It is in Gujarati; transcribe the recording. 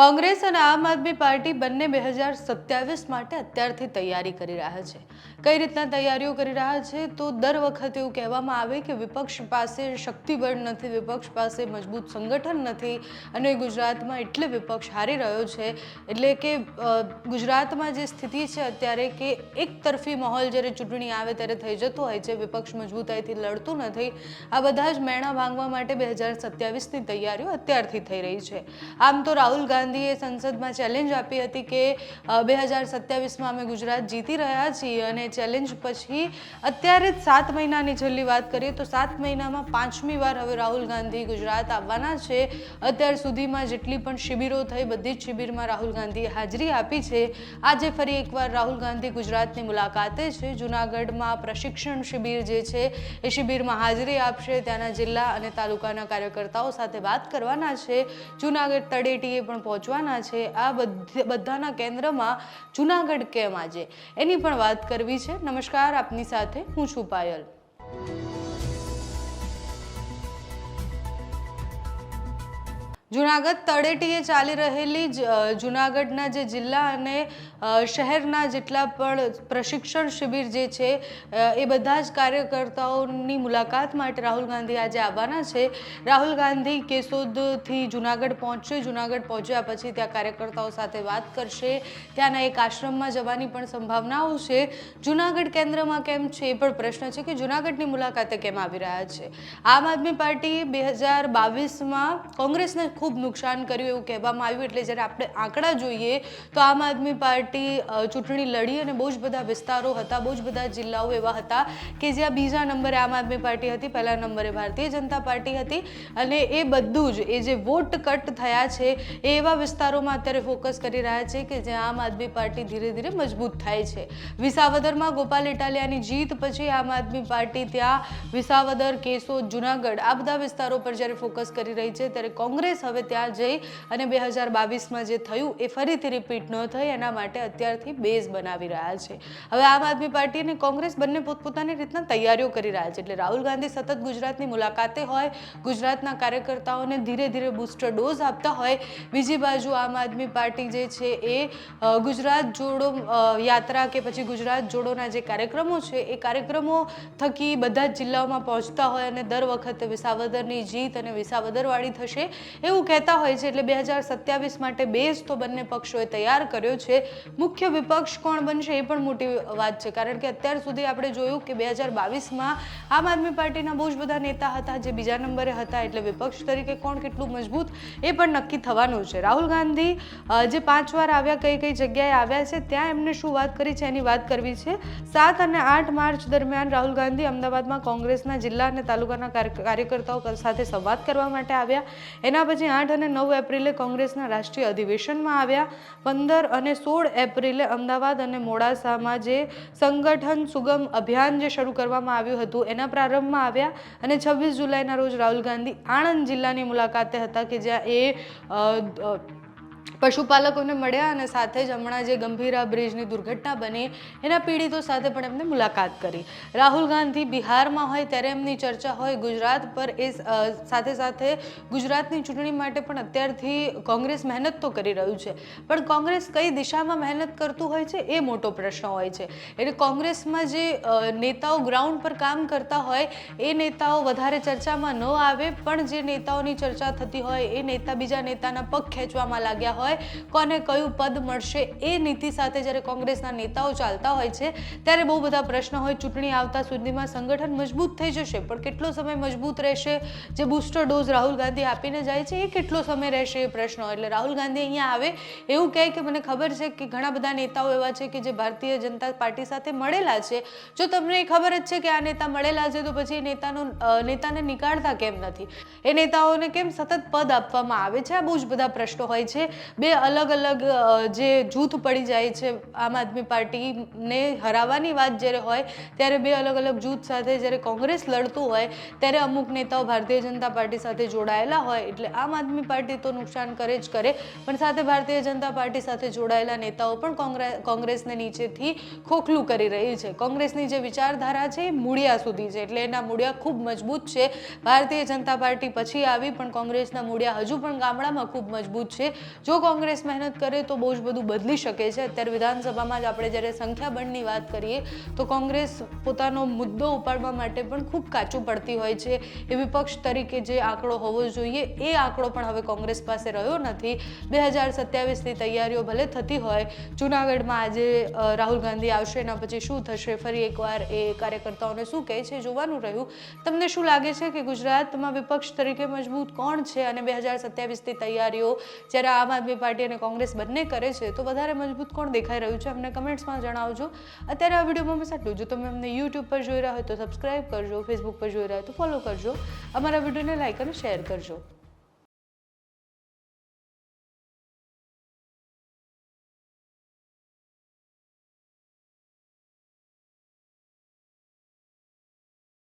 કોંગ્રેસ અને આમ આદમી પાર્ટી બંને બે હજાર સત્યાવીસ માટે અત્યારથી તૈયારી કરી રહ્યા છે. કઈ રીતના તૈયારીઓ કરી રહ્યા છે તો દર વખતે એવું કહેવામાં આવે કે વિપક્ષ પાસે શક્તિબળ નથી, વિપક્ષ પાસે મજબૂત સંગઠન નથી અને ગુજરાતમાં એટલે વિપક્ષ હારી રહ્યો છે. એટલે કે ગુજરાતમાં જે સ્થિતિ છે અત્યારે કે એક તરફી માહોલ જ્યારે ચૂંટણી આવે ત્યારે થઈ જતો હોય છે, વિપક્ષ મજબૂતાઈથી લડતું નથી. આ બધા જ મેણા ભાંગવા માટે બે હજાર સત્યાવીસની તૈયારીઓ અત્યારથી થઈ રહી છે. આમ તો રાહુલ ગાંધીએ સંસદમાં ચેલેન્જ આપી હતી કે બે હજાર સત્યાવીસમાં અમે ગુજરાત જીતી રહ્યા છીએ અને ચેલેન્જ પછી અત્યારે જ સાત મહિનાની છેલ્લી વાત કરીએ તો સાત મહિનામાં પાંચમી વાર હવે રાહુલ ગાંધી ગુજરાત આવવાના છે. અત્યાર સુધીમાં જેટલી પણ શિબિરો થઈ બધી જ શિબિરમાં રાહુલ ગાંધીએ હાજરી આપી છે. આજે ફરી એકવાર રાહુલ ગાંધી ગુજરાતની મુલાકાતે છે. જુનાગઢમાં પ્રશિક્ષણ શિબિર જે છે એ શિબિરમાં હાજરી આપશે. ત્યાંના જિલ્લા અને તાલુકાના કાર્યકર્તાઓ સાથે વાત કરવાના છે. જુનાગઢ તળેટીએ પણ પહોંચવાના છે. આ બધ- બધાના કેન્દ્રમાં જુનાગઢ કેમ આજે? એની પણ વાત કરવી છે. નમસ્કાર, આપની સાથે હું છું પાયલ. જુનાગઢ તળેટીએ ચાલી રહેલી જુનાગઢના જે જિલ્લા અને શહેરના જેટલા પણ પ્રશિક્ષણ શિબિર જે છે એ બધા જ કાર્યકર્તાઓની મુલાકાત માટે રાહુલ ગાંધી આજે આવવાના છે. રાહુલ ગાંધી કેશોદથી જુનાગઢ પહોંચશે. જુનાગઢ પહોંચ્યા પછી ત્યાં કાર્યકર્તાઓ સાથે વાત કરશે. ત્યાંના એક આશ્રમમાં જવાની પણ સંભાવનાઓ છે. જુનાગઢ કેન્દ્રમાં કેમ છે એ પણ પ્રશ્ન છે કે જુનાગઢની મુલાકાતે કેમ આવી રહ્યા છે? આમ આદમી પાર્ટી બે હજાર બાવીસમાં કોંગ્રેસને ખૂબ નુકસાન કર્યું એવું કહેવામાં આવ્યું. એટલે જ્યારે આપણે આંકડા જોઈએ, તો આમ આદમી પાર્ટી ચૂંટણી લડી અને બહુ જ બધા વિસ્તારો હતા, બહુ જ બધા જિલ્લાઓ એવા હતા કે જ્યાં બીજા નંબરે આમ આદમી પાર્ટી હતી, પહેલા નંબરે ભારતીય જનતા પાર્ટી હતી. અને એ બધું જ, એ જે વોટ કટ થયા છે, એ એવા વિસ્તારોમાં અત્યારે ફોકસ કરી રહ્યા છે કે જ્યાં આમ આદમી પાર્ટી ધીરે ધીરે મજબૂત થાય છે. વિસાવદરમાં ગોપાલ ઇટાલિયાની જીત પછી આમ આદમી પાર્ટી ત્યાં વિસાવદર, કેશોદ, જુનાગઢ આ બધા વિસ્તારો પર જ્યારે ફોકસ કરી રહી છે, ત્યારે કોંગ્રેસ હવે ત્યાં જઈ અને બે હજાર બાવીસમાં જે થયું એ ફરીથી રિપીટ ન થાય એના માટે અત્યારથી બેઝ બનાવી રહ્યા છે. હવે આમ આદમી પાર્ટી અને કોંગ્રેસ બંને પોતપોતાની રીતના તૈયારીઓ કરી રહ્યા છે. એટલે રાહુલ ગાંધી સતત ગુજરાતની મુલાકાતે હોય, ગુજરાતના કાર્યકર્તાઓને ધીરે ધીરે બૂસ્ટર ડોઝ આપતા હોય, બીજી બાજુ આમ આદમી પાર્ટી જે છે એ ગુજરાત જોડો યાત્રા કે પછી ગુજરાત જોડોના જે કાર્યક્રમો છે, એ કાર્યક્રમો થકી બધા જ જિલ્લાઓમાં પહોંચતા હોય અને દર વખતે વિસાવદરની જીત અને વિસાવદરવાળી થશે એવું કહેતા હોય છે એટલે બે હજાર સત્યાવીસ માટે બેઝ તો બંને પક્ષોએ તૈયાર કર્યો છે. મુખ્ય વિપક્ષ કોણ બનશે એ પણ મોટી વાત છે. કારણ કે અત્યાર સુધી આપણે જોયું કે બે હજાર બાવીસમાં આમ આદમી પાર્ટીના બહુ જ બધા નેતા હતા જે બીજા નંબરે હતા એટલે વિપક્ષ તરીકે કોણ કેટલું મજબૂત એ પણ નક્કી થવાનું છે. રાહુલ ગાંધી જે પાંચ વાર આવ્યા, કઈ કઈ જગ્યાએ આવ્યા છે, ત્યાં એમને શું વાત કરી છે એની વાત કરવી છે. સાત અને આઠ માર્ચ દરમિયાન રાહુલ ગાંધી અમદાવાદમાં કોંગ્રેસના જિલ્લા અને તાલુકાના કાર્યકર્તાઓ સાથે સંવાદ કરવા માટે આવ્યા. એના પછી આઠ અને નવ એપ્રિલે કોંગ્રેસના રાષ્ટ્રીય અધિવેશનમાં આવ્યા. પંદર અને સોળ એપ્રિલે અમદાવાદ અને મોડાસામાં જે સંગઠન સુગમ અભિયાન જે શરૂ કરવામાં આવ્યું હતું, એના પ્રારંભમાં આવ્યા અને છવ્વીસ જુલાઈના રોજ રાહુલ ગાંધી આણંદ જિલ્લાની મુલાકાતે હતા કે જ્યાં એ પશુપાલકોને મળ્યા અને સાથે જ હમણાં જે ગંભીરા બ્રિજની દુર્ઘટના બની, એના પીડિતો સાથે પણ એમને મુલાકાત કરી. રાહુલ ગાંધી બિહારમાં હોય ત્યારે એમની ચર્ચા હોય. ગુજરાત પર એ સાથે સાથે ગુજરાતની ચૂંટણી માટે પણ અત્યારથી કોંગ્રેસ મહેનત તો કરી રહ્યું છે. પણ કોંગ્રેસ કઈ દિશામાં મહેનત કરતું હોય છે એ મોટો પ્રશ્ન હોય છે. એટલે કોંગ્રેસમાં જે નેતાઓ ગ્રાઉન્ડ પર કામ કરતા હોય, એ નેતાઓ વધારે ચર્ચામાં ન આવે, પણ જે નેતાઓની ચર્ચા થતી હોય, એ નેતા બીજા નેતાના પગ ખેંચવામાં લાગ્યા હોય કોને કયું પદ મળશે એ નીતિ સાથે જ્યારે કોંગ્રેસના નેતાઓ ચાલતા હોય છે, ત્યારે બહુ બધા પ્રશ્ન હોય. ચૂંટણી આવતા સુધીમાં સંગઠન મજબૂત થઈ જશે, પણ કેટલો સમય મજબૂત રહેશે? જે બૂસ્ટર ડોઝ રાહુલ ગાંધી આપીને જાય છે, એ કેટલો સમય રહેશે એ પ્રશ્ન? એટલે રાહુલ ગાંધી અહીંયા આવે, એવું કહે કે મને ખબર છે કે ઘણા બધા નેતાઓ એવા છે કે જે ભારતીય જનતા પાર્ટી સાથે મળેલા છે. જો તમને ખબર જ છે કે આ નેતા મળેલા છે, તો પછી એ નેતાનો નેતાને નીકાળતા કેમ નથી? એ નેતાઓને કેમ સતત પદ આપવામાં આવે છે? આ બહુ જ બધા પ્રશ્નો હોય છે. બે અલગ અલગ જે જૂથ પડી જાય છે આમ આદમી પાર્ટીને હરાવવાની વાત જ્યારે હોય, ત્યારે બે અલગ અલગ જૂથ સાથે જ્યારે કોંગ્રેસ લડતું હોય, ત્યારે અમુક નેતાઓ ભારતીય જનતા પાર્ટી સાથે જોડાયેલા હોય, એટલે આમ આદમી પાર્ટી તો નુકસાન કરે જ કરે, પણ સાથે ભારતીય જનતા પાર્ટી સાથે જોડાયેલા નેતાઓ પણ કોંગ્રે- કોંગ્રેસને નીચેથી ખોખલું કરી રહી છે. કોંગ્રેસની જે વિચારધારા છે એ મૂળિયા સુધી છે, એટલે એના મૂળિયા ખૂબ મજબૂત છે. ભારતીય જનતા પાર્ટી પછી આવી, પણ કોંગ્રેસના મૂળિયા હજુ પણ ગામડામાં ખૂબ મજબૂત છે. જો કોંગ્રેસ મહેનત કરે તો બહુ જ બધું બદલી શકે છે. અત્યારે વિધાનસભામાં જ આપણે જ્યારે સંખ્યાબળની વાત કરીએ, તો કોંગ્રેસ પોતાનો મુદ્દો ઉપાડવા માટે પણ ખૂબ કાચું પડતી હોય છે. એ વિપક્ષ તરીકે જે આંકડો હોવો જોઈએ, એ આંકડો પણ હવે કોંગ્રેસ પાસે રહ્યો નથી. બે હજાર સત્યાવીસની તૈયારીઓ ભલે થતી હોય, જુનાગઢમાં આજે રાહુલ ગાંધી આવશે, એના પછી શું થશે? ફરી એકવાર એ કાર્યકર્તાઓને શું કહે છે? જોવાનું રહ્યું. તમને શું લાગે છે કે ગુજરાતમાં વિપક્ષ તરીકે મજબૂત કોણ છે? અને બે હજાર સત્યાવીસની તૈયારીઓ જ્યારે આમ આદમી પાર્ટી અને કોંગ્રેસ બંને કરે છે, તો વધારે મજબૂત કોણ દેખાઈ રહ્યું છે અમને કમેન્ટ્સમાં જણાવજો. અત્યારે આ વિડીયોમાં બસ આટલું જો તમે અમને યુટ્યુબ પર જોઈ રહ્યા હોય તો સબસ્ક્રાઈબ કરજો ફેસબુક પર જોઈ રહ્યા હોય તો ફોલો કરજો. અમારા વિડીયોને લાઈક અને શેર કરજો.